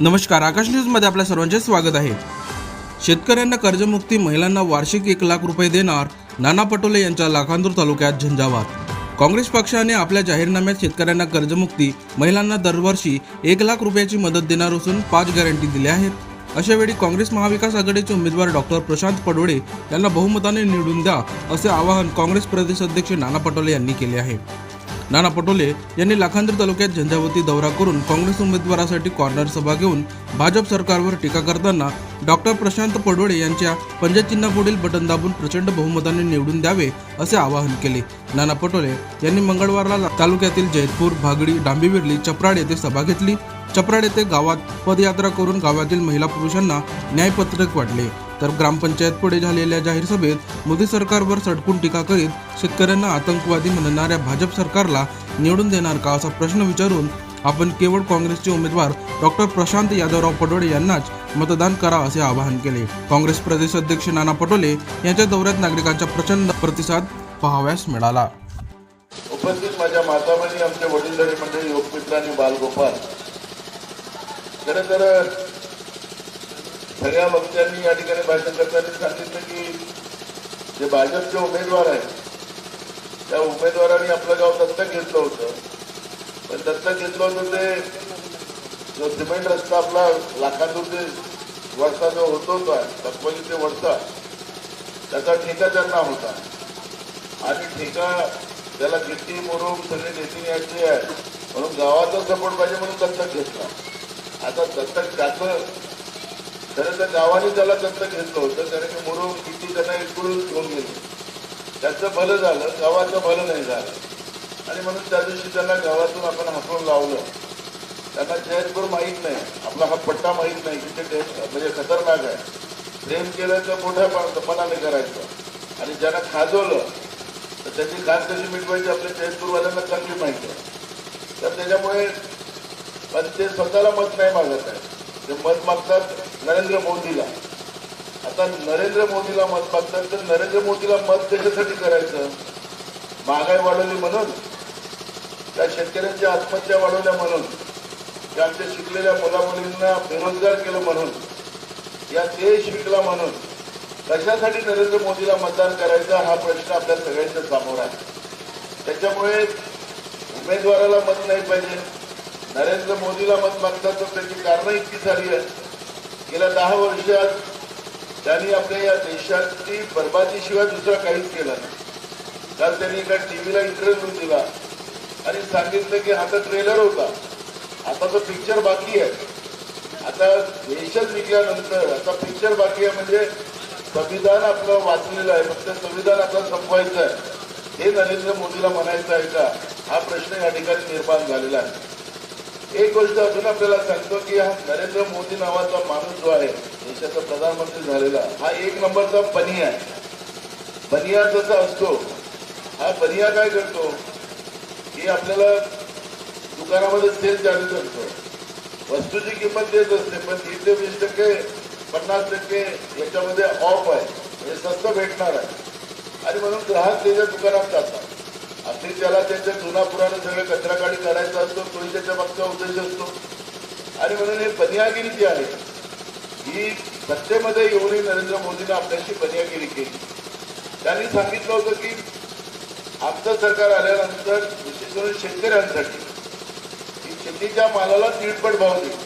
नमस्कार आकाश न्यूजमध्ये आपल्या सर्वांचे स्वागत आहे. शेतकऱ्यांना कर्जमुक्ती महिलांना वार्षिक एक लाख रुपये देणार नाना पटोले यांच्या लाखांदूर तालुक्यात झंझावात. काँग्रेस पक्षाने आपल्या जाहीरनाम्यात शेतकऱ्यांना कर्जमुक्ती महिलांना दरवर्षी एक लाख रुपयाची मदत देणार असून पाच गॅरंटी दिल्या आहेत. अशावेळी काँग्रेस महाविकास आघाडीचे उमेदवार डॉक्टर प्रशांत पडोळे यांना बहुमताने निवडून द्या असे आवाहन काँग्रेस प्रदेश अध्यक्ष नाना पटोले यांनी केले आहे. नाना पटोले यांनी लाखांद्र तालुक्यात झंझावती दौरा करून काँग्रेस उमेदवारासाठी कॉर्नर सभा घेऊन भाजप सरकारवर टीका करताना डॉक्टर प्रशांत पडोळे यांच्या पंजचिन्हापुढील बटन दाबून प्रचंड बहुमताने निवडून द्यावे असे आवाहन केले. नाना पटोले यांनी मंगळवारला तालुक्यातील जैतपूर भागडी डांबिविर्ली चपराड येथे सभा घेतली. चपराड येथे गावात पदयात्रा करून गावातील महिला पुरुषांना न्यायपत्रक वाटले. तर ग्रामपंचायत पुढे झालेल्या जाहीर सभेत मोदी सरकारवर सडकून टीका करीत शेतकऱ्यांना आतंकवादी म्हणणाऱ्या भाजप सरकारला निवडून देणार का असा प्रश्न विचारून आपण केवळ काँग्रेसचे उमेदवार डॉक्टर प्रशांत यादवराव पटोळे यांनाच मतदान करा असे आवाहन केले. काँग्रेस प्रदेश अध्यक्ष नाना पटोले यांच्या दौऱ्यात नागरिकांचा प्रचंड प्रतिसाद पाहाव्यास मिळाला. उपस्थित माझ्या मातामणी आमचे वडीलधारी मंडळी योगमित्र आणि बालगोपाल. खरं तर सगळ्या पक्षांनी या ठिकाणी भाषण करताना सांगितलं की जे भाजपचे उमेदवार आहेत त्या उमेदवारांनी आपलं गाव दत्तक घेतलं होतं. पण दत्तक घेतलं होतं ते जो सिमेंट रस्ता आपला लाखातून ते वरचा जो होतो होता लखपती ते वरचा त्याचा ठेका त्यांना होता. आणि ठेका त्याला गिट्टी मुरुम सगळे नेते यायचे आहे. म्हणून गावाचा सपोर्ट पाहिजे म्हणून दत्तक घेतला. आता दत्तक त्याचं खरं तर गावाने त्याला दत्तक घेतलं होतं. कारण की मुरुम किती त्यांना इकडून घेऊन गेले. त्याचं भलं झालं. गावाचं भलं नाही झालं. आणि म्हणून त्या दिवशी त्यांना गावातून आपण हाकून लावलं. त्यांना जयपूर माहीत नाही. आपला हा पट्टा माहीत नाही की ते म्हणजे खतरनाक आहे. प्रेम केलं तर मोठ्या मनाने करायचं. आणि ज्यांना खाजवलं तर त्याची खास कशी मिटवायची आपल्या जयपूरवाल्यांना चांगली माहिती आहे. तर त्याच्यामुळे पण ते स्वतःला मत नाही मागत आहे. ते मत मागतात. नरेंद्र मोदीला. आता नरेंद्र मोदीला मत मागतात तर नरेंद्र मोदीला मत कशासाठी करायचं. महागाई वाढवली म्हणून त्या शेतकऱ्यांच्या आत्महत्या वाढवल्या म्हणून त्या आमच्या शिकलेल्या मुलामुलींना बेरोजगार केलं म्हणून या देश विकला म्हणून कशासाठी नरेंद्र मोदीला मतदान करायचं हा प्रश्न आपल्या सगळ्यांच्या समोर आहे. त्याच्यामुळे उमेदवाराला मत नाही पाहिजे. नरेंद्र मोदीला मत मागतात तर त्याची कारणं इतकी झाली आहेत. गेल्या दहा वर्षात त्यांनी आपल्या या देशाची बर्बादीशिवाय दुसरा काहीच केलं नाही. काल त्यांनी एका टीव्हीला इंटरव्ह्यू दिला आणि सांगितलं की हा तर ट्रेलर होता आता तो पिक्चर बाकी आहे. आता देशच विकल्यानंतर आता पिक्चर बाकी आहे म्हणजे संविधान आपलं वाचलेलं आहे फक्त संविधान आपलं संपवायचं आहे. हे नरेंद्र मोदीला म्हणायचं आहे का? हा प्रश्न या ठिकाणी निर्माण झालेला आहे. एक गोष्ट अजून आपल्याला सांगतो की हा नरेंद्र मोदी नावाचा माणूस जो आहे देशाचा प्रधानमंत्री झालेला हा एक नंबरचा बनिया आहे. बनिया जसा असतो हा बनिया काय करतो? की आपल्याला दुकानामध्ये सेल चालू करतो. वस्तूची किंमत देत असते पण तीन ते वीस टक्के पन्नास टक्के याच्यामध्ये ऑफ आहे म्हणजे स्वस्त भेटणार आहे. आणि म्हणून ग्राहक त्याच्या दुकानात जातात. आणि त्याला त्यांच्या जुना पुराणं सगळं कचराकाडी करायचा असतो तोही त्याच्या मागचा उद्देश असतो. आणि म्हणून हे बनियागिरी जी आहे ही सत्तेमध्ये येऊनही नरेंद्र मोदीने आपल्याशी बनियागिरी केली. त्यांनी सांगितलं होतं की आमचं सरकार आल्यानंतर विशेष करून शेतकऱ्यांसाठी ही शेतीच्या मालाला दीडपट भाव देईल.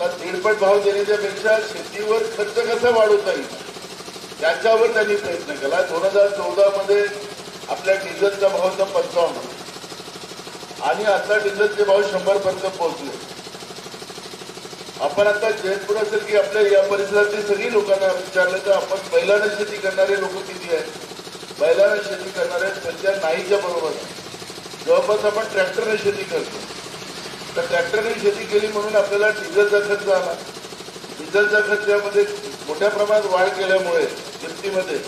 तर दीडपट भाव देण्याच्या पेक्षा शेतीवर खर्च कसा वाढवता येईल त्याच्यावर त्यांनी प्रयत्न केला. दोन हजार चौदा मध्ये आपल्या डिझेलचा भाव होता पंचावन्न. आणि आता डिझेलचे भाव शंभर पर्यंत पोहोचले. आपण आता जयपूर असेल की आपल्या या परिसरातील सगळी लोकांना विचारलं तर आपण बैलांना शेती करणारे लोक किती आहेत? बैलांना शेती करणारे सध्या नाहीच्या बरोबर. जवळपास आपण ट्रॅक्टरने शेती करतो. तर ट्रॅक्टरने शेती केली म्हणून आपल्याला डिझेलचा खर्च आला. डिझेलच्या खर्चामध्ये मोठ्या प्रमाणात वाढ केल्यामुळे किमतीमध्ये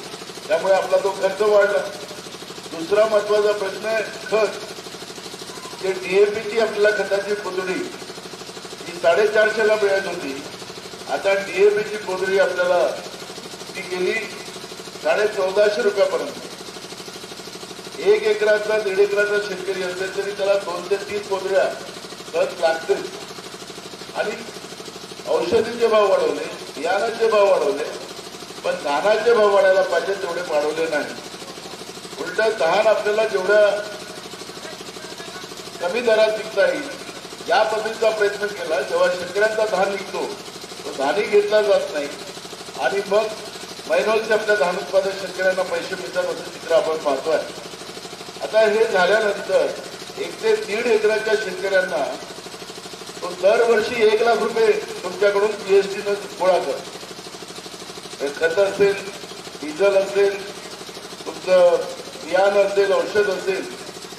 त्यामुळे आपला तो खर्च वाढला. दुसरा महत्त्वाचा प्रश्न आहे खत ते डीएपीची आपल्याला खताची पोतडी ही साडेचारशेला मिळत होती. आता डीएपीची पोतडी आपल्याला ती गेली साडे चौदाशे रुपयापर्यंत. एक एकराचा दीड एकराचा शेतकरी असेल तरी त्याला दोन ते तीन पोतळ्या खत लागतील. आणि औषधीचे भाव वाढवले बियाणाचे भाव वाढवले पण धानाचे भाव वाढायला पाहिजे तेवढे वाढवले नाही. उलट धान आपल्याला जेवढ्या कमी दरात विकता येईल या पद्धतीचा प्रयत्न केला. जेव्हा शेतकऱ्यांचा धान निघतो तो धानही घेतला जात नाही. आणि मग महिनोलचे आपल्या धान उत्पादक शेतकऱ्यांना पैसे मिळतात असं चित्र आपण पाहतोय. आता हे झाल्यानंतर एक ते दीड एकराच्या शेतकऱ्यांना तो दरवर्षी एक लाख रुपये तुमच्याकडून जीएसटीनं गोळा कर. खत असेल डिझेल असेल तुमचं बियाणं असेल औषध असेल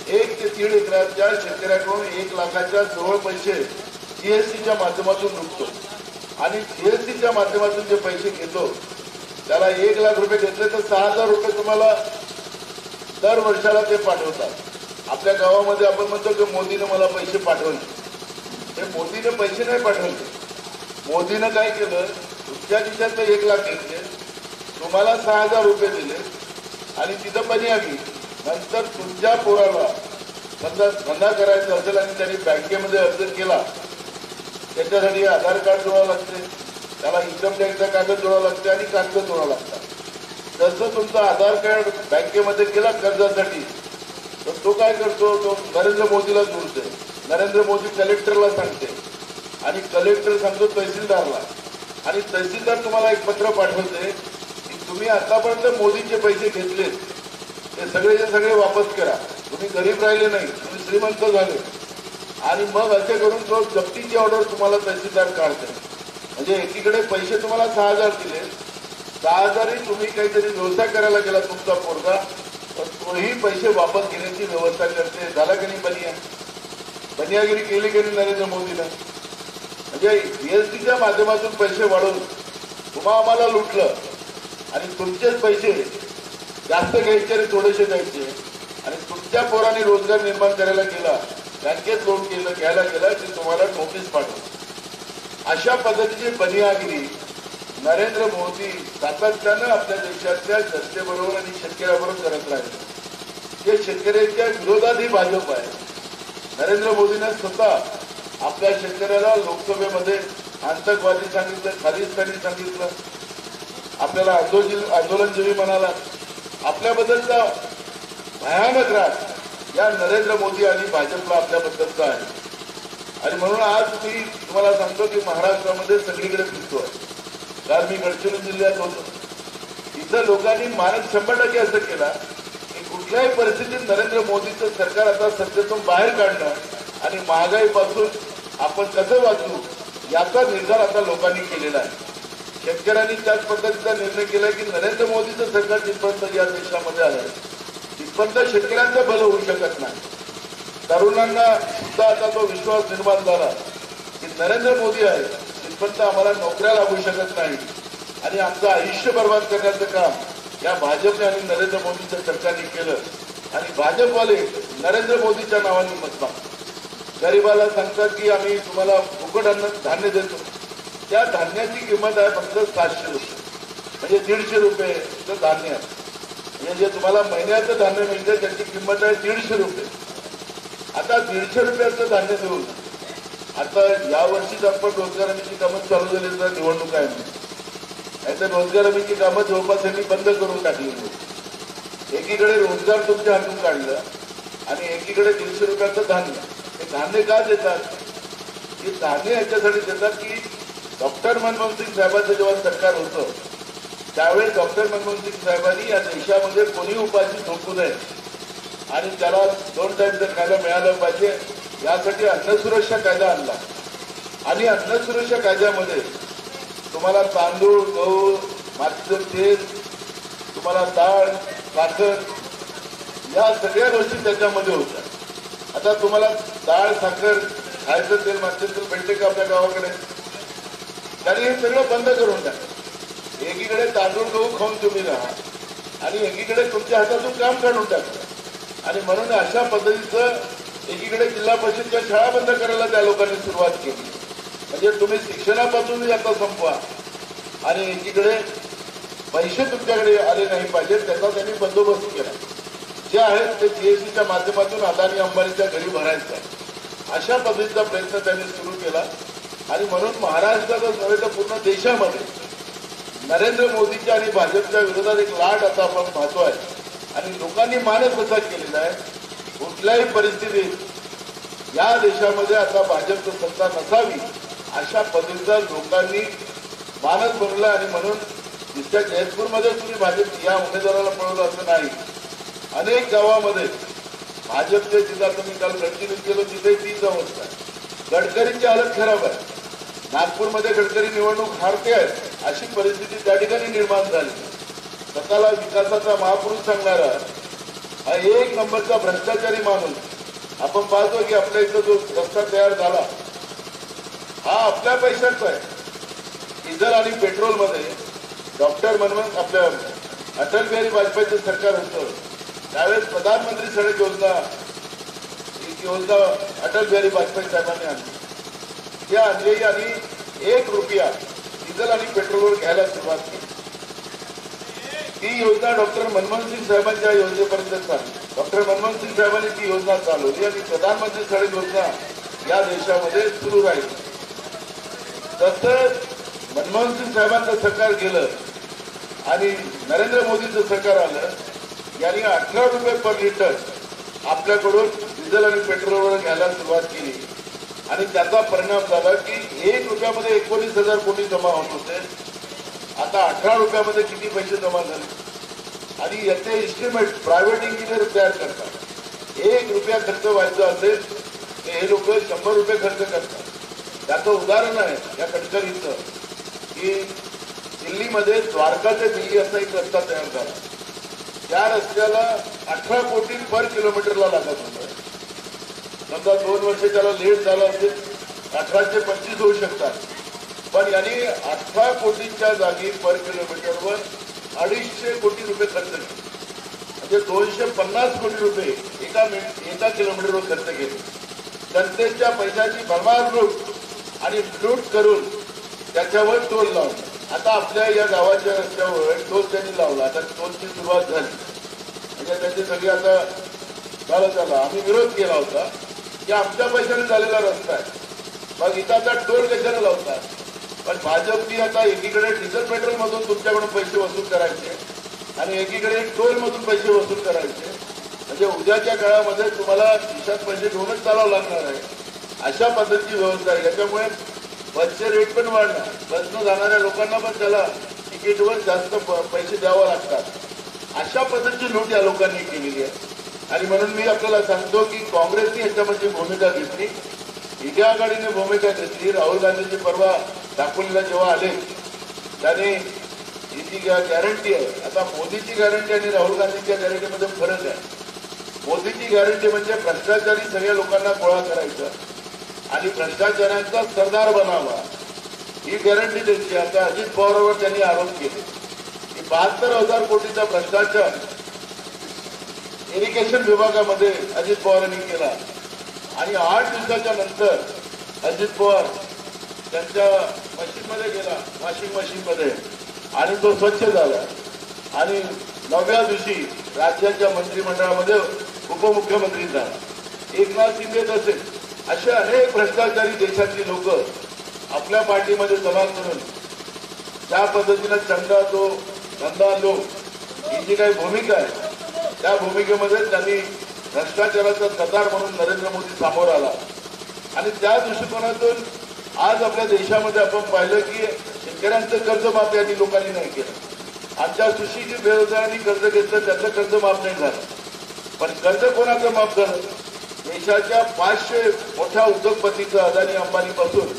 एक ते दीड एकराच्या शेतकऱ्याकडून एक लाखाच्या जवळ पैसे जीएसटीच्या माध्यमातून लुटतो. आणि जीएसटीच्या माध्यमातून जे पैसे घेतो त्याला एक लाख रुपये घेतले तर सहा हजार रुपये तुम्हाला दर वर्षाला ते पाठवतात. आपल्या गावामध्ये आपण म्हणतो की मोदीने मला पैसे पाठवले. हे मोदीने पैसे नाही पाठवले. मोदीनं काय केलं? तुमच्या खिशात एक लाख घेतले. तुम्हाला सहा हजार रुपये दिले. आणि तिथं पण आली नंतर तुमच्या पोराला समजा धंदा करायचा असेल आणि त्यांनी बँकेमध्ये अर्ज केला त्याच्यासाठी आधार कार्ड जोडावं लागते. त्याला इन्कम टॅक्सचा कागद जोडावं लागते आणि कागद जोडावं लागतात. जसं तुमचं आधार कार्ड बँकेमध्ये गेला कर्जासाठी तर तो काय करतो? तो नरेंद्र मोदीला जोडते. नरेंद्र मोदी कलेक्टरला सांगते. आणि कलेक्टर सांगतो तहसीलदारला. आणि तहसीलदार तुम्हाला एक पत्र पाठवते. तुम्ही आतापर्यंत मोदीचे पैसे घेतलेत ते सगळेचे सगळे वापस करा. तुम्ही गरीब राहिले नाही तुम्ही श्रीमंत झाले. आणि मग असे करून तो जप्तीची ऑर्डर तुम्हाला तहसीलदार काढते. म्हणजे एकीकडे पैसे तुम्हाला सहा हजार दिले. सहा हजारही तुम्ही काहीतरी व्यवसाय करायला गेला तुमचा पोरगा तर तोही पैसे वापस घेण्याची व्यवस्था करते. झाला की नाही बनिया? बनियागिरी केली की नाही नरेंद्र मोदीनं? म्हणजे जीएसटीच्या माध्यमातून पैसे वाढवून तुम्हा आम्हाला लुटलं. आणि तुमचेच पैसे जास्त घ्यायचे आणि थोडेसे द्यायचे. आणि तुमच्या पोराने रोजगार निर्माण करायला गेला बँकेत लोन केलं घ्यायला गेला की तुम्हाला नोटीस पाठवलं अशा पद्धतीची बनियागिरी नरेंद्र मोदी सातत्यानं आपल्या देशातल्या जनतेबरोबर आणि शेतकऱ्याबरोबर करत राहिले. ते शेतकऱ्यांच्या विरोधातही भाजप आहे. नरेंद्र मोदीने स्वतः आपल्या शेतकऱ्याला लोकसभेमध्ये आतंकवादी सांगितलं खालिस्तानी सांगितलं आपल्याला आंदोलन आंदोलनजीवी म्हणाला आपल्याबद्दलचा भयानक राग या नरेंद्र मोदी आणि भाजपला आपल्याबद्दलचा आहे. आणि म्हणून आज मी तुम्हाला सांगतो की महाराष्ट्रामध्ये सगळीकडे फिरतो काल मी गडचिरोली जिल्ह्यात होतो. इथं लोकांनी मानक शंभर टक्के असं केला की कुठल्याही परिस्थितीत नरेंद्र मोदीचं सरकार आता सत्तेतून बाहेर काढणं आणि महागाईपासून आपण कसं वाचू याचा निर्धार आता लोकांनी केलेला आहे. शेतकऱ्यांनी त्याच पद्धतीचा निर्णय केला की नरेंद्र मोदीचं सरकार जिथपर्यंत या देशामध्ये आहे तिथपर्यंत शेतकऱ्यांचं भलं होऊ शकत नाही. तरुणांना सुद्धा आता तो विश्वास निर्माण झाला की नरेंद्र मोदी आहे तिथपर्यंत आम्हाला नोकऱ्या लागू शकत नाही. आणि आमचं आयुष्य बर्बाद करण्याचं काम या भाजपने आणि नरेंद्र मोदीच्या सरकारने केलं. आणि भाजपवाले नरेंद्र मोदीच्या नावाने मत मागतात. गरिबाला सांगतात की आम्ही तुम्हाला फुकट अन्न धान्य देतो. त्या धान्याची किंमत आहे फक्त सातशे रुपये. म्हणजे दीडशे रुपये धान्य म्हणजे जे तुम्हाला महिन्याचं धान्य मिळतं त्याची किंमत आहे दीडशे रुपये. आता दीडशे रुपयाचं धान्य देऊन आता या वर्षीच आपण रोजगार हमीची कामं चालू झाली तर निवडणूक आहे नाहीतर रोजगार हमीची कामं जवळपास त्यांनी बंद करून टाकली एकीकडे रोजगार तुमच्या हातून काढलं आणि एकीकडे दीडशे रुपयाचं धान्य. हे धान्य का देतात? हे धान्य याच्यासाठी देतात की डॉक्टर मनमोहन सिंग साहेबांचं जेव्हा सरकार होतं त्यावेळेस डॉक्टर मनमोहन सिंग साहेबांनी या देशामध्ये कोणी उपाशी झोपू नये. आणि त्याला दोन टाईपचा कायदा मिळालं पाहिजे. यासाठी अन्नसुरक्षा कायदा आणला. आणि अन्न सुरक्षा कायद्यामध्ये तुम्हाला तांदूळ गहू मातीचं तेल तुम्हाला डाळ साखर या सगळ्या गोष्टी त्याच्यामध्ये होत्या. आता तुम्हाला डाळ साखर खायचं तेल मातीचं तेल भेटते का आपल्या गावाकडे? कारण हे सगळं बंद करून टाक एकीकडे तांदूळ गहू खाऊन तुम्ही राहा. आणि एकीकडे तुमच्या हातातून काम काढून टाकलं आणि म्हणून अशा पद्धतीचं एकीकडे जिल्हा परिषदच्या शाळा बंद करायला त्या लोकांनी सुरुवात केली. म्हणजे तुम्ही शिक्षणापासून याचा संपवा. आणि एकीकडे पैसे तुमच्याकडे आले नाही पाहिजेत त्याचा त्यांनी बंदोबस्त केला. जे आहेत ते जीएसटीच्या माध्यमातून अदानी अंबानीच्या घरी भरायचं आहे. अशा पद्धतीचा प्रयत्न त्यांनी सुरू केला. आणि म्हणून महाराष्ट्रातच नव्हे तर पूर्ण देशामध्ये नरेंद्र मोदीच्या आणि भाजपच्या विरोधात एक लाट आता आपण पाहतोय आणि लोकांनी मानच असा केलेला आहे. कुठल्याही परिस्थितीत या देशामध्ये आता भाजपचं सत्ता नसावी अशा पद्धतीचा लोकांनी मानस बनवला आणि म्हणून तिथल्या जयपूरमध्ये तुम्ही भाजप या उमेदवाराला पळवलं असं नाही. अनेक गावामध्ये भाजपचे जिल्हा तुम्ही काल गडचिरोली केलं तिथे तीच अवस्था आहे गडकरींची हालत खराब आहे. नागपूरमध्ये गडकरी निवडणूक हारते आहेत अशी परिस्थिती त्या ठिकाणी निर्माण झाली. स्वतःला विकासाचा महापुरुष सांगणारा हा एक नंबरचा भ्रष्टाचारी माणूस आपण पाहतो की आपल्या इथं जो रस्ता तयार झाला हा आपल्या पैशाचा आहे. डिझेल आणि पेट्रोलमध्ये डॉक्टर मनमोहन आपल्या अटल बिहारी वाजपेयीचं सरकार होतं. त्यावेळेस प्रधानमंत्री सडक योजना योजना अटल बिहारी वाजपेयी साहेबांनी आणली. त्या आणलेली आणि एक रुपया डिझेल आणि पेट्रोलवर घ्यायला सुरुवात केली. ती योजना डॉक्टर मनमोहन सिंग साहेबांच्या योजनेपर्यंत चालली. डॉक्टर मनमोहन सिंग साहेबांनी ती योजना चालवली आणि प्रधानमंत्री सडक योजना या देशामध्ये सुरू राहिली. तसंच मनमोहन सिंग साहेबांचं सरकार गेलं आणि नरेंद्र मोदीचं सरकार आलं यांनी अठरा रुपये पर लिटर आपल्याकडून डिझेल आणि पेट्रोलवर घ्यायला सुरुवात केली. आणि त्याचा परिणाम झाला की एक रुपयामध्ये एकोणीस हजार कोटी जमा होत होते. आता अठरा रुपयामध्ये किती पैसे जमा झाले? आणि याचे इस्टिमेट प्रायव्हेट इंजिनियर तयार करतात. एक रुपया खर्च व्हायचा असेल तर हे लोक शंभर रुपये खर्च करतात. त्याचं उदाहरण आहे या गडकरीचं की दिल्लीमध्ये द्वारका ते दिल्ली असा एक रस्ता तयार झाला. त्या रस्त्याला अठरा कोटी पर किलोमीटरला लागत होतं. समजा दोन वर्ष त्याला लेट झाला असेल अठराशे पंचवीस होऊ शकतात. पण यांनी अठरा कोटींच्या जागी पर किलोमीटरवर अडीचशे कोटी रुपये खर्च केले. म्हणजे दोनशे पन्नास कोटी रुपये एका मिनिट एका किलोमीटरवर खर्च केले. जनतेच्या पैशाची भरमार लूट आणि लूट करून त्याच्यावर टोल लावून. आता आपल्या या गावाच्या रस्त्यावर टोल त्यांनी लावला. आता टोलची सुरुवात झाली. म्हणजे त्याची सगळी आता झालं त्याला आम्ही विरोध केला होता. की आमच्या पैशाने झालेला रस्ता आहे. मग इथं आता टोल कशाला लावतात. पण भाजपनी आता एकीकडे डिझेल पेट्रोल मधून तुमच्याकडून पैसे वसूल करायचे आणि एकीकडे टोल मधून पैसे वसूल करायचे. म्हणजे उद्याच्या काळामध्ये तुम्हाला खिशात पैसे घेऊनच चालावं लागणार आहे. अशा पद्धतीची व्यवस्था आहे. याच्यामुळे बसचे रेट पण वाढणार. बसनं जाणाऱ्या लोकांना पण त्याला तिकीटवर जास्त प- पैसे द्यावं लागतात. अशा पद्धतीची लूट या लोकांनी केलेली आहे. आणि म्हणून मी आपल्याला सांगतो की काँग्रेसने याच्यामध्ये भूमिका घेतली. इंडिया आघाडीने भूमिका घेतली. राहुल गांधीची परवा दापोलीला जेव्हा आले त्याने हिची गॅरंटी आहे. आता मोदीची गॅरंटी आणि राहुल गांधीच्या गॅरंटीमध्ये फरक आहे. मोदीची गॅरंटी म्हणजे भ्रष्टाचारी सगळ्या लोकांना गोळा करायचं आणि भ्रष्टाचारांचा सरदार बनावा. ही गॅरंटी त्यांची आता अजित पवारांवर त्यांनी आरोप केले. की बहात्तर हजार कोटीचा भ्रष्टाचार इरिगेशन विभागामध्ये अजित पवारांनी केला. आणि आठ दिवसाच्या नंतर अजित पवार त्यांच्या मशीनमध्ये गेला वॉशिंग मशीनमध्ये. आणि तो स्वच्छ झाला. आणि नवव्या दिवशी राज्याच्या मंत्रिमंडळामध्ये उपमुख्यमंत्री झाला. एकनाथ शिंदे तसेच असे अनेक भ्रष्टाचारी देशातली लोक आपल्या पार्टीमध्ये जमा करून ज्या पद्धतीनं चंदा तो धंदा लोक ही जी काही भूमिका आहे त्या भूमिकेमध्ये त्यांनी भ्रष्टाचाराचा कतार म्हणून नरेंद्र मोदी समोर आला. आणि त्या दृष्टिकोनातून आज आपल्या देशामध्ये आपण पाहिलं की शेतकऱ्यांचं कर्जमाफ यांनी लोकांनी नाही केलं. आमच्या सुशिक्षित बेरोजगारांनी कर्ज घेतलं त्याचं कर्ज माफ नाही झालं. पण कर्ज कोणाचं माफ झालं? देशाच्या पाचशे मोठ्या उद्योगपतीचं अदानी अंबानीपासून.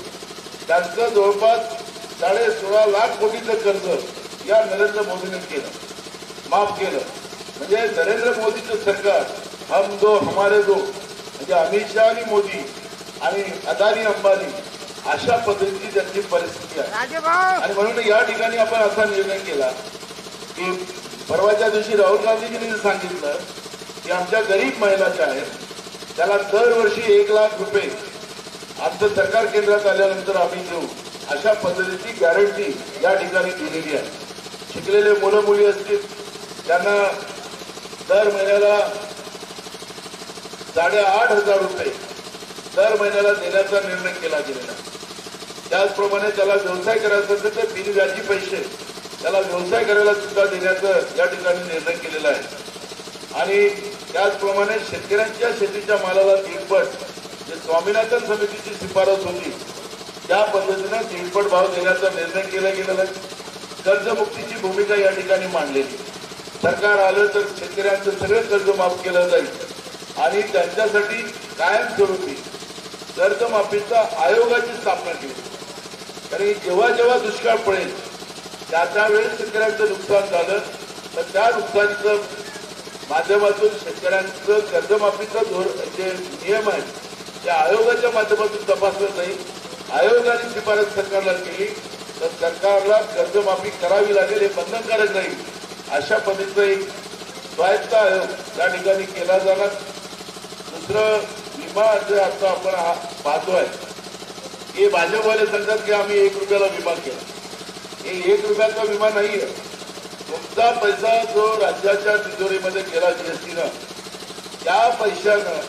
त्यांचं जवळपास साडे सोळा लाख कोटीचं कर्ज या नरेंद्र मोदीने केलं माफ केलं. म्हणजे नरेंद्र मोदीचं सरकार हम दो हमारे दो म्हणजे अमित शहा आणि मोदी आणि अदानी अंबानी अशा पद्धतीची त्यांची परिस्थिती आहे. आणि म्हणून या ठिकाणी आपण असा निर्णय केला की परवाच्या दिवशी राहुल गांधीजींनी सांगितलं की आमच्या गरीब महिला ज्या आहेत त्याला दरवर्षी एक लाख रुपये आमचं सरकार केंद्रात आल्यानंतर आम्ही देऊ अशा पद्धतीची गॅरंटी या ठिकाणी दिलेली आहे. शिकलेले मुलं मुली असतील त्यांना दर महिन्याला साडेआठ हजार रुपये दर महिन्याला देण्याचा निर्णय केला गेलेला त्याचप्रमाणे त्याला व्यवसाय करायचा असेल तर बिनव्याजी पैसे त्याला व्यवसाय करायला सुद्धा देण्याचं या ठिकाणी निर्णय केलेला आहे. आणि त्याचप्रमाणे शेतकऱ्यांच्या शेतीच्या मालाला दीडपट जे स्वामीनाथन समितीची शिफारस होती त्या पद्धतीनं दीडपट भाव देण्याचा निर्णय केला गेलेला आहे. कर्जमुक्तीची भूमिका या ठिकाणी मांडलेली सरकार आलं तर शेतकऱ्यांचं सगळं कर्ज माफ केलं जाईल. आणि त्यांच्यासाठी कायमस्वरूपी कर्जमाफीचा आयोगाची स्थापना केली. कारण जेव्हा जेव्हा दुष्काळ पडेल त्या त्यावेळेस शेतकऱ्यांचं नुकसान झालं तर त्या नुकसानीचं माध्यमातून शेतकऱ्यांचं कर्जमाफीचं धोर जे नियम आहेत त्या आयोगाच्या माध्यमातून तपासलं जाईल. आयोगाने शिफारस सरकारला केली तर सरकारला कर्जमाफी करावी लागेल हे बंधनकारक नाही. अशा पद्धतीचा एक स्वायत्त आयोग त्या ठिकाणी केला जाणार. दुसरं विमा जे आता आपण हा पाहतोय हे भाजपवाले सांगतात की आम्ही एक रुपयाला विमा केला. हे एक रुपयाचा विमा नाहीये. तुमचा पैसा जो राज्याच्या तिजोरीमध्ये गेला जीएसटीनं त्या पैशानं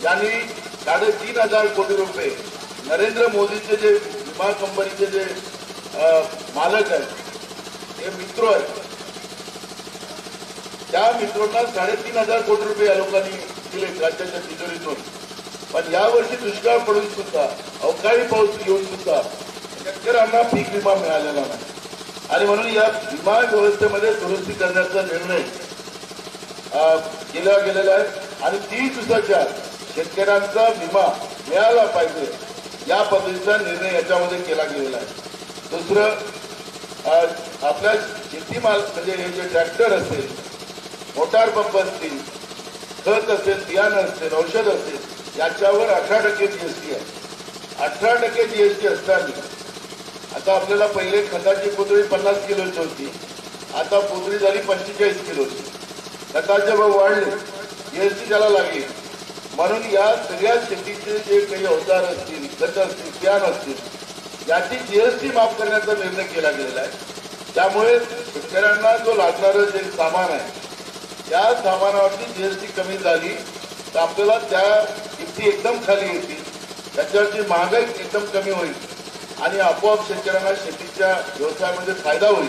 ज्यांनी साडेतीन हजार कोटी रुपये नरेंद्र मोदीचे जे विमा कंपनीचे जे मालक आहेत हे मित्र आहेत त्या मित्रांना साडेतीन हजार कोटी रुपये या लोकांनी दिले राज्याच्या तिजोरीतून. पण यावर्षी दुष्काळ पडून सुद्धा अवकाळी पाऊस येऊन सुद्धा शेतकऱ्यांना पीक विमा मिळालेला नाही. आणि म्हणून या विमा व्यवस्थेमध्ये दुरुस्ती करण्याचा निर्णय केला गेलेला आहे. आणि तीस दिवसाच्या शेतकऱ्यांचा विमा मिळाला पाहिजे या पद्धतीचा निर्णय याच्यामध्ये केला गेलेला आहे. दुसरं आपल्या शेतीमाल म्हणजे हे जे ट्रॅक्टर असेल मोटार पंप असतील खत असेल बियाणं असेल औषध असेल याच्यावर अठरा टक्के जीएसटी आहे. अठरा टक्के जीएसटी असताना आता आपल्याला पहिले खताची पुतळी पन्नास किलोची होती. आता पोतळी झाली पंचेचाळीस किलोची. खताचे भाव वाढले. जीएसटी त्याला लागली. म्हणून या सगळ्या शेतीचे जे काही अवजार असतील खत असतील बियाणं असतील याची जीएसटी माफ करण्याचा निर्णय केला गेलेला आहे. त्यामुळे शेतकऱ्यांना जो लागणारं जे सामान आहे त्या सामानावरची जीएसटी कमी झाली तर आपल्याला त्या किमती एकदम खाली येतील त्याच्यावरची महागाई एकदम कमी होईल आणि आपोआप शेतकऱ्यांना शेतीच्या व्यवसायामध्ये फायदा होईल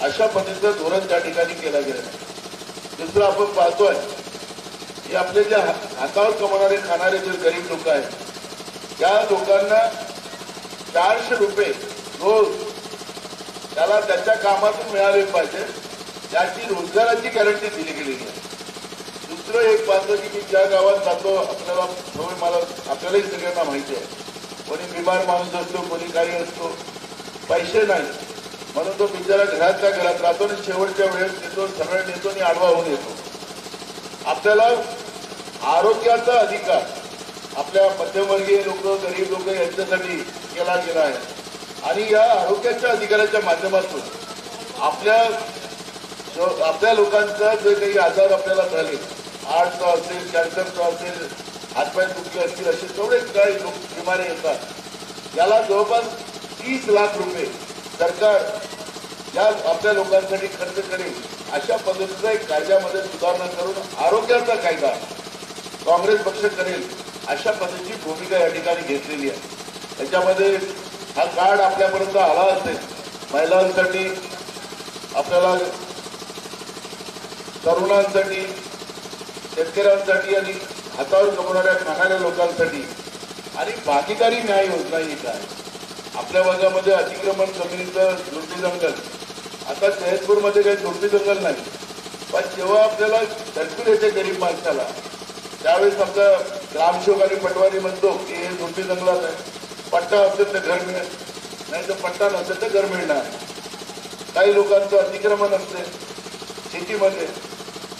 अशा पद्धतीचं धोरण त्या ठिकाणी केलं गेलं. दुसरं आपण पाहतोय की आपले जे हातावर कमवणारे खाणारे जे गरीब लोक आहेत त्या लोकांना चारशे रुपये रोज त्याला त्याच्या कामातून मिळाले पाहिजे. त्याची रोजगाराची गॅरंटी दिली गेलेली आहे दुसरं एक पाहतो की मी ज्या गावात जातो आपल्याला सवय मला आपल्यालाही सगळ्यांना माहिती आहे. कोणी बिमार माणूस असतो कोणी काही असतो पैसे नाही. म्हणून तो बिचारा घरातल्या घरात राहतो आणि शेवटच्या वेळेस नेतो सगळं नेतो आणि आडवा होऊन येतो. आपल्याला आरोग्याचा अधिकार आपल्या मध्यमवर्गीय लोक गरीब लोक यांच्यासाठी केला गेला आहे. आणि या आरोग्याच्या अधिकाराच्या माध्यमातून आपल्या आपल्या लोकांचा जे काही आजार आपल्याला झाले हार्टचा असेल कॅन्सरचा असेल हातपाय दुखले असतील असे तेवढे काही लोक बिमारी येतात. याला जवळपास तीस लाख रुपये सरकार या आपल्या लोकांसाठी खर्च करेल अशा पद्धतीचा एक कायद्यामध्ये सुधारणा करून आरोग्याचा कायदा काँग्रेस पक्ष करेल अशा पद्धतीची भूमिका या ठिकाणी घेतलेली आहे. त्याच्यामध्ये हा कार्ड आपल्यापर्यंत आला असेल महिलांसाठी आपल्याला तरुणांसाठी शेतकऱ्यांसाठी आणि हातावर जमणाऱ्या खाणाऱ्या लोकांसाठी आणि भागीदारी न्याय योजना ही काय आपल्या भागामध्ये अतिक्रमण जमिनीचं झुडपी जंगल. आता जयपूरमध्ये काही झुडपी जंगल नाही. पण जेव्हा आपल्याला धडकून येते गरीब माणसाला त्यावेळेस आमचा ग्रामसेवक आणि पटवारी म्हणतो की हे झुडपी जंगलात आहे. पट्टा असेल तर घर मिळेल. नाही तर पट्टा नसेल तर घर मिळणार. काही लोकांचं अतिक्रमण असते. शेतीमध्ये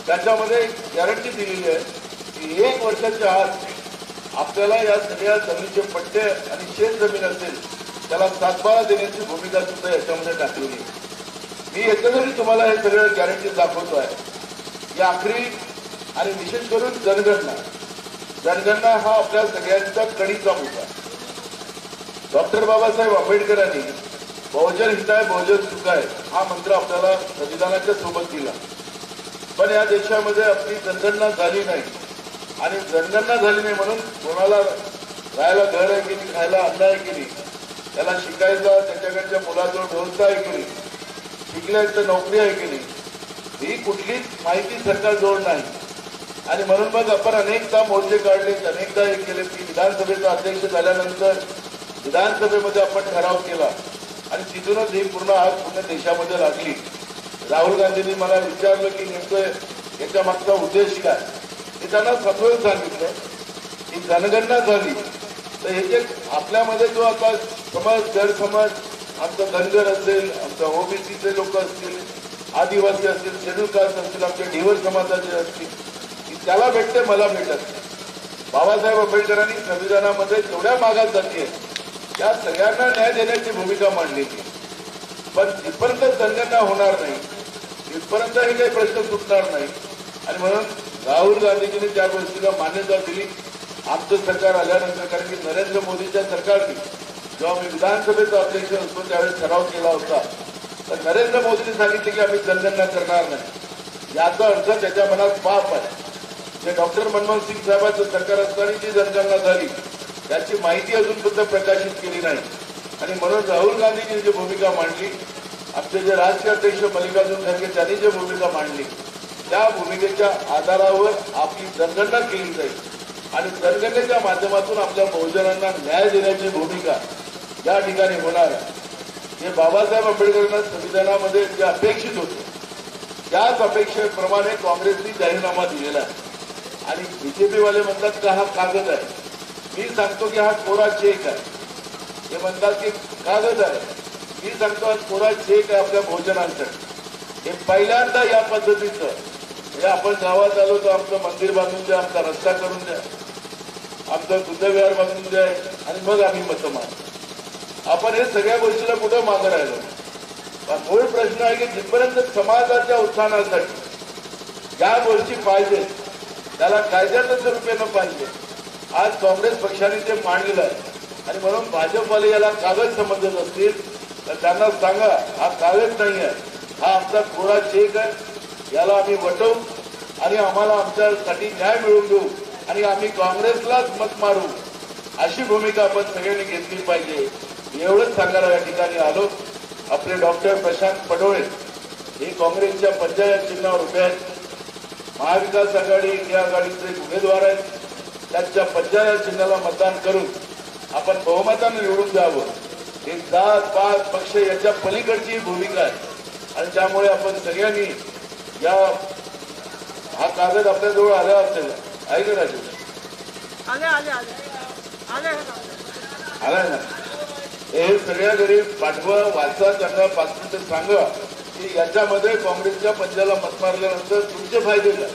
त्याच्यामध्ये गॅरंटी दिलेली आहे की एक वर्षाच्या आत आपल्याला या सगळ्या जमिनीचे पट्टे आणि शेत जमीन असेल त्याला सातबारा देण्याची भूमिका सुद्धा याच्यामध्ये टाकलेली आहे. मी याच्यासाठी तुम्हाला हे सगळं गॅरंटी दाखवतो आहे. या आखरी आणि विशेष करून जनगणना. जनगणना हा आपल्या सगळ्यांचा कणीचा मुद्दा डॉक्टर बाबासाहेब आंबेडकरांनी बहुजन हिताय बहुजन सुखाय हा मंत्र आपल्याला संविधानाच्या सोबत दिला. पण या देशामध्ये आपली जनगणना झाली नाही. आणि जनगणना झाली नाही म्हणून कोणाला राहायला घर आहे की नाही खायला अन्न आहे की नाही त्याला शिकायचा त्याच्याकडच्या मुलाजवळ व्यवसाय आहे की नाही शिकल्याचं नोकरी आहे की नाही ही कुठलीच माहिती सरकारजवळ नाही. आणि म्हणून मग आपण अनेकदा मोर्चे काढले अनेकदा हे केले की विधानसभेचा अध्यक्ष झाल्यानंतर विधानसभेमध्ये आपण ठराव केला. आणि तिथूनच ही पूर्ण आग पूर्ण देशामध्ये लागली. राहुल गांधींनी मला विचारलं की नेमकं याच्या मागचा उद्देश काय? हे त्यांना सखोल सांगितलं. ही जनगणना झाली. तर हे जे आपल्यामध्ये जो आता समज गैरसमज आमचा धनगर असेल आमचा ओबीसीचे लोक असतील आदिवासी असतील शेड्यूल कास्ट असतील आमच्या ढिवर समाजाचे असतील की त्याला भेटते मला भेटत बाबासाहेब आंबेडकरांनी संविधानामध्ये जेवढ्या मागास जाती आहेत. त्या सगळ्यांना न्याय देण्याची भूमिका मांडलेली आहे. पण जिथपर्यंत जनगणना होणार नाही. तिथपर्यंत काही प्रश्न सुटणार नाही. आणि म्हणून राहुल गांधीजींनी त्या गोष्टीला मान्यता दिली आमचं सरकार आल्यानंतर कारण की नरेंद्र मोदीच्या सरकारने जेव्हा मी विधानसभेचा अध्यक्ष असतो त्यावेळेस ठराव केला होता. तर नरेंद्र मोदींनी सांगितले की आम्ही जनगणना करणार नाही. याचा अर्थ त्याच्या मनात पाप आहे. जे डॉक्टर मनमोहन सिंग साहेबांचं सरकार असताना जी जनगणना झाली त्याची माहिती अजूनपर्यंत प्रकाशित केली नाही. आणि म्हणून राहुल गांधीजींची जी भूमिका मांडली आमचे जे राजकीय अध्यक्ष मल्लिकार्जुन खरगे त्यांनी जी भूमिका मांडली त्या भूमिकेच्या आधारावर आपली जनगणना केली जाईल. आणि जनगणनेच्या माध्यमातून आपल्या बहुजनांना न्याय देण्याची भूमिका या ठिकाणी होणार आहे. हे बाबासाहेब आंबेडकरांना संविधानामध्ये जे अपेक्षित होते त्याच अपेक्षेप्रमाणे काँग्रेसनी जाहीरनामा दिलेला आहे. आणि बीजेपीवाले म्हणतात का हा कागद आहे. मी सांगतो की हा कोरा चेक आहे. ते म्हणतात की कागद आहे. मी सांगतो हा कोरा चेक आहे आपल्या भोजनांसाठी हे पहिल्यांदा या पद्धतीचं. हे आपण गावात आलो तर आमचं मंदिर बांधून द्या आमचा रस्ता करून द्या. आमचं दुधविहार बांधून द्या आणि मग आम्ही मतं माग आपण हे सगळ्या गोष्टीला कुठं मागं राहिलो? पण मूळ प्रश्न आहे की जिथपर्यंत समाजाच्या उत्थानासाठी ज्या गोष्टी पाहिजे त्याला कायद्यातच स्वरूपेनं पाहिजे. आज काँग्रेस पक्षाने ते मांडलेलं आहे. आणि म्हणून भाजपवाले याला कागद समजत असतील तर त्यांना सांगा हा कागद नाही आहे हा आमचा कोरा चेक आहे. याला आम्ही वटवू आणि आम्हाला आमच्यासाठी न्याय मिळवून देऊ आणि आम्ही काँग्रेसलाच मत मारू. अशी भूमिका आपण सगळ्यांनी घेतली पाहिजे. एवढंच सांगायला या ठिकाणी आलो. आपले डॉक्टर प्रशांत पडोळे हे काँग्रेसच्या पंचायत चिन्हावर उभे आहेत. महाविकास आघाडी इंडिया आघाडीचे उमेदवार आहेत. त्यांच्या पंचायत चिन्हाला मतदान करून आपण बहुमताने निवडून द्यावं. हे जात पात पक्ष याच्या पलीकडची भूमिका आहे. आणि त्यामुळे आपण सगळ्यांनी या हा कागद आपल्याजवळ आला असेल. आहे का राजू? आले आले आले. आले आलाय ना? हे सगळ्या घरी पाठवा वाचा त्यांना पाच मिनिटं सांगा की याच्यामध्ये काँग्रेसच्या पंजाला मत मारल्यानंतर तुमचे फायदे काय?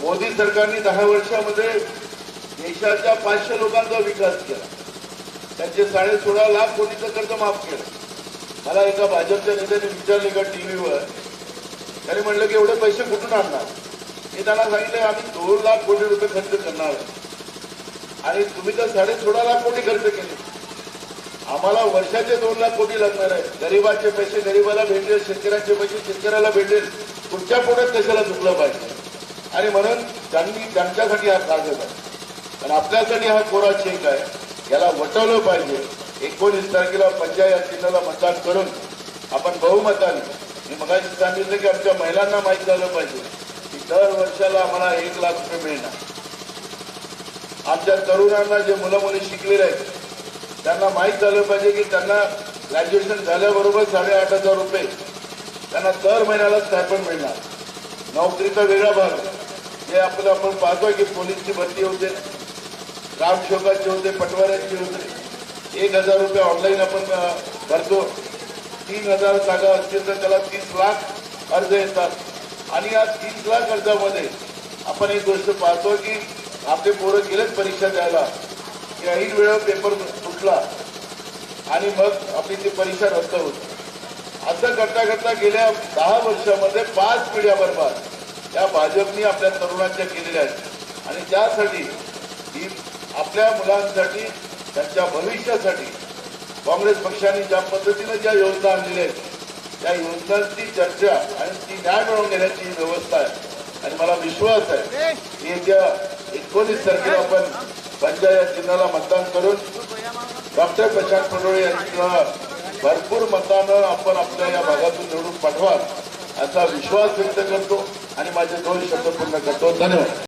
मोदी सरकारने दहा वर्षामध्ये देशाच्या पाचशे लोकांचा विकास केला. त्यांचे साडे सोळा लाख कोटीचं कर्ज माफ केलं. मला एका भाजपच्या नेत्याने विचारले का टीव्हीवर? त्याने म्हणलं की एवढे पैसे कुठून आणणार? मी त्यांना सांगितलं आम्ही दोन लाख कोटी रुपये खर्च करणार आणि तुम्ही तर साडे सोळा लाख कोटी खर्च केले. आम्हाला वर्षाचे दोन लाख कोटी लागणार आहे. गरीबाचे पैसे गरीबाला भेटेल शेतकऱ्यांचे पैसे शेतकऱ्याला भेटेल. पुढच्या पोटात कशाला चुकलं पाहिजे? आणि म्हणून त्यांनी त्यांच्यासाठी हा कागद आहे. आणि आपल्यासाठी हा कोरा चेक आहे. याला वटवलं पाहिजे. एकोणीस तारखेला पंचायत चिन्हाला मतदान करून आपण बहुमताने मी मगाशी सांगितलं की आमच्या महिलांना माहीत झालं पाहिजे की दर वर्षाला आम्हाला एक लाख रुपये मिळणार. आमच्या तरुणांना जे मुलं मुली शिकलेले आहेत त्यांना माहीत झालं पाहिजे की त्यांना ग्रॅज्युएशन झाल्याबरोबर साडेआठ हजार रुपये त्यांना दर महिन्याला स्टायपंड मिळणार. नोकरीचा वेगळा भाग जे आपलं आपण पाहतोय की पोलीसची भरती होते. ग्रामसेवकाची होते पटवाऱ्यांचे होते. एक हजार रुपये ऑनलाईन आपण भरतो. तीन हजार जागा असतील तर त्याला तीस लाख अर्ज येतात. आणि या तीस लाख अर्जामध्ये आपण एक गोष्ट पाहतो की आपले पोरं गेलेच परीक्षा द्यायला. की ऐन वेळेवर पेपर तुटला आणि मग आपली ती परीक्षा रद्द होती. असं करता करता गेल्या दहा वर्षामध्ये पाच पिढ्या बरबाद. या भाजपनी आपल्या तरुणांच्या केलेल्या आहेत. आणि त्यासाठी आपल्या मुलांसाठी त्यांच्या भविष्यासाठी काँग्रेस पक्षाने ज्या पद्धतीने ज्या योजना आणलेल्या आहेत त्या योजनांची चर्चा आणि ती न्याय मिळवून देण्याची ही व्यवस्था आहे. आणि मला विश्वास आहे की येत्या एकोणीस तारखेला आपण पंचायत चिन्हाला मतदान करून डॉक्टर प्रशांत पडोळे यांच्या भरपूर मतानं आपण आपल्या या भागातून निवडून पाठवा असा विश्वास व्यक्त करतो आणि माझे दोन शब्द पूर्ण करतो. धन्यवाद.